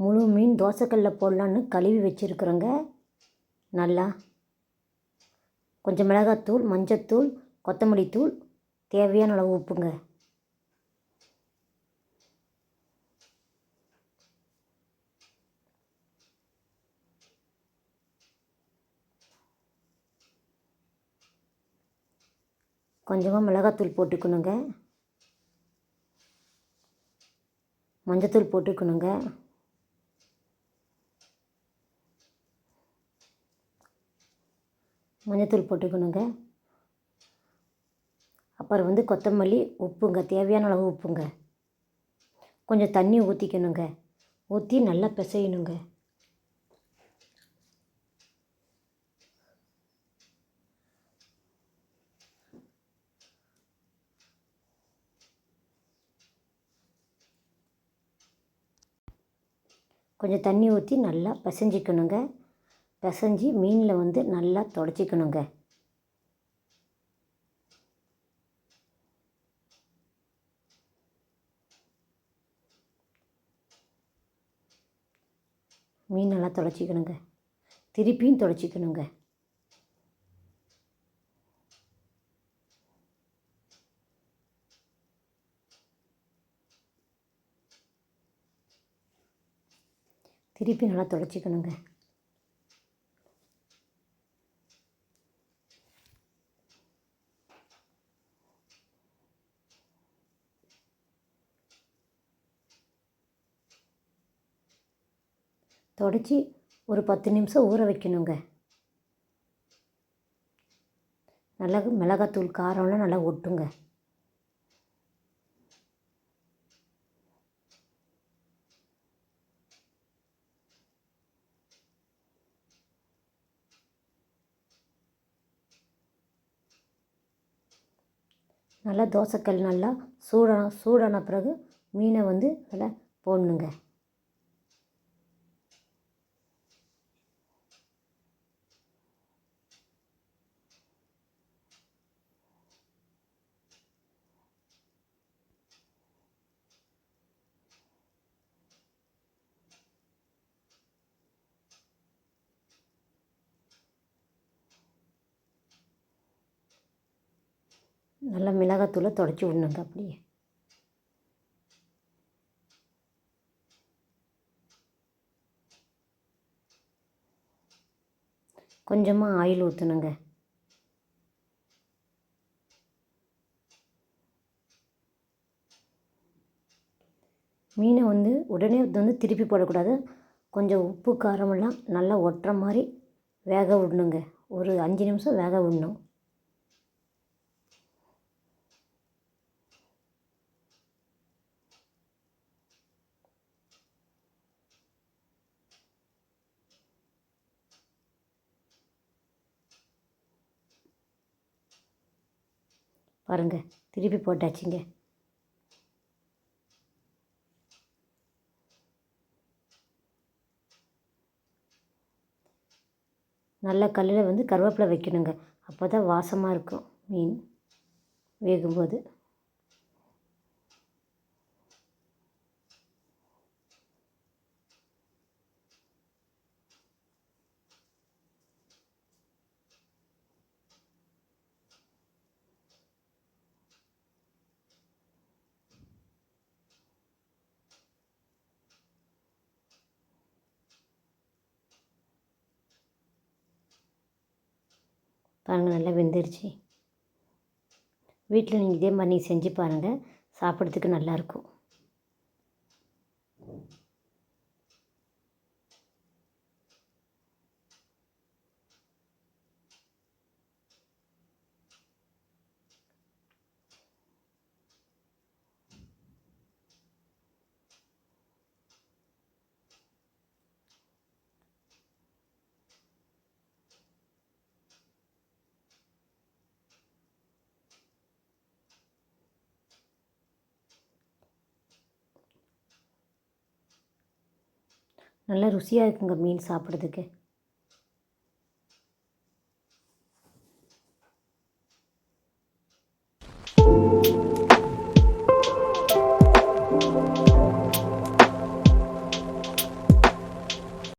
முழு மீன் தோசைக்கல்லில் போடலான்னு கழுவி வச்சுருக்குறோங்க. நல்லா. கொஞ்சம் மிளகாத்தூள் மஞ்சத்தூள் கொத்தமல்லி தூள் தேவையான அளவு உப்புங்க. கொஞ்சமாக மிளகாத்தூள் போட்டுக்கணுங்க. மஞ்சத்தூள் போட்டுக்கணுங்க. மஞ்சத்தூள் போட்டுக்கணுங்க. அப்புறம் வந்து கொத்தமல்லி உப்புங்க தேவையான அளவு உப்புங்க. கொஞ்சம் தண்ணி ஊற்றிக்கணுங்க ஊற்றி நல்லா பிசையணுங்க. கொஞ்சம் தண்ணி ஊற்றி நல்லா பிசைஞ்சிக்கணுங்க. பிசைஞ்சி மீனில் வந்து நல்லா தொடச்சிக்கணுங்க. மீன் நல்லா தொடச்சிக்கணுங்க. திருப்பியும் தொடச்சிக்கணுங்க. திருப்பி நல்லா தொடச்சிக்கணுங்க. தொடச்சி ஒரு பத்து நிமிஷம் ஊற வைக்கணுங்க. நல்லா மிளகாத்தூள் காரம்லாம் நல்லா ஒட்டுங்க. நல்லா தோசைக்கல் நல்லா சூடான சூடான பிறகு மீனை வந்து அதில் போடணுங்க. நல்லா மிளகாத்தூளை தொடச்சி விடணுங்க அப்படியே. கொஞ்சமாக ஆயில் ஊற்றணுங்க மீனை வந்து உடனே வந்து திருப்பி போடக்கூடாது. கொஞ்சம் உப்பு காரமெல்லாம் நல்லா ஒட்டுற மாதிரி வேக விடணுங்க. ஒரு அஞ்சு நிமிஷம் வேக விடணும். பாருங்க திருப்பி போட்டாச்சுங்க. நல்ல கல்லில் வந்து கருவேப்பிலை வைக்கணுங்க. அப்போ தான் வாசமாக இருக்கும் மீன் வேகும்போது. பாருங்கள் நல்லா வெந்துருச்சு. வீட்டில் நீங்கள் இதே மாதிரி நீங்கள் செஞ்சு பாருங்கள் சாப்பிட்றதுக்கு நல்லாயிருக்கும் நல்லா ருசியாக இருக்குங்க மீன் சாப்பிட்றதுக்கு.